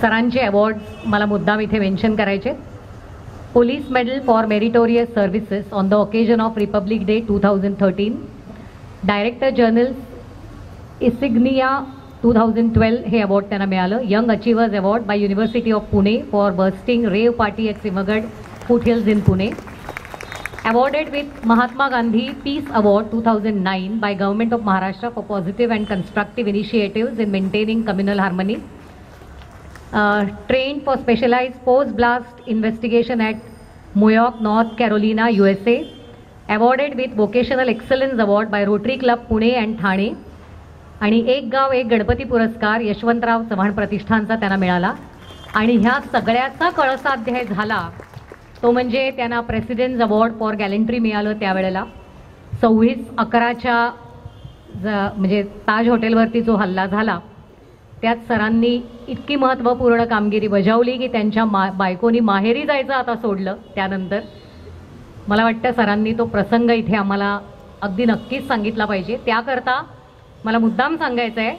सरांचे award मला मुद्दाम इथे मेन्शन करायचे. Police medal for meritorious services on the occasion of Republic Day two thousand thirteen director generals insignia two thousand twelve हे award त्यांना मिळालं. Young achievers award by university of Pune for bursting rave party at Sinhagad foothills in Pune awarded with Mahatma Gandhi peace award two thousand nine by government of Maharashtra for positive and constructive initiative in maintaining communal harmony trained for specialized post-blast investigation at Moyoc, North Carolina, USA. Awarded with Vocational Excellence Award by Rotary Club Pune and Thane. आणि एक गाव एक गणपती पुरस्कार यशवंतराव चव्हाण प्रतिष्ठानचा त्यांना मिळाला आणि ह्या सगळ्याचा कळसाध्याय झाला तो म्हणजे त्यांना प्रेसिडेंट्स अवॉर्ड फॉर गॅलेंट्री मिळालं त्यावेळेला सव्वीस अकराच्या ज म्हणजे ताज हॉटेलवरती जो हल्ला झाला त्यात सरांनी इतकी महत्त्वपूर्ण कामगिरी बजावली की त्यांच्या मा बायकोनी माहेरी जायचं आता सोडलं त्यानंतर. मला वाटतं सरांनी तो प्रसंग इथे आम्हाला अगदी नक्कीच सांगितला पाहिजे. त्याकरता मला मुद्दाम सांगायचं आहे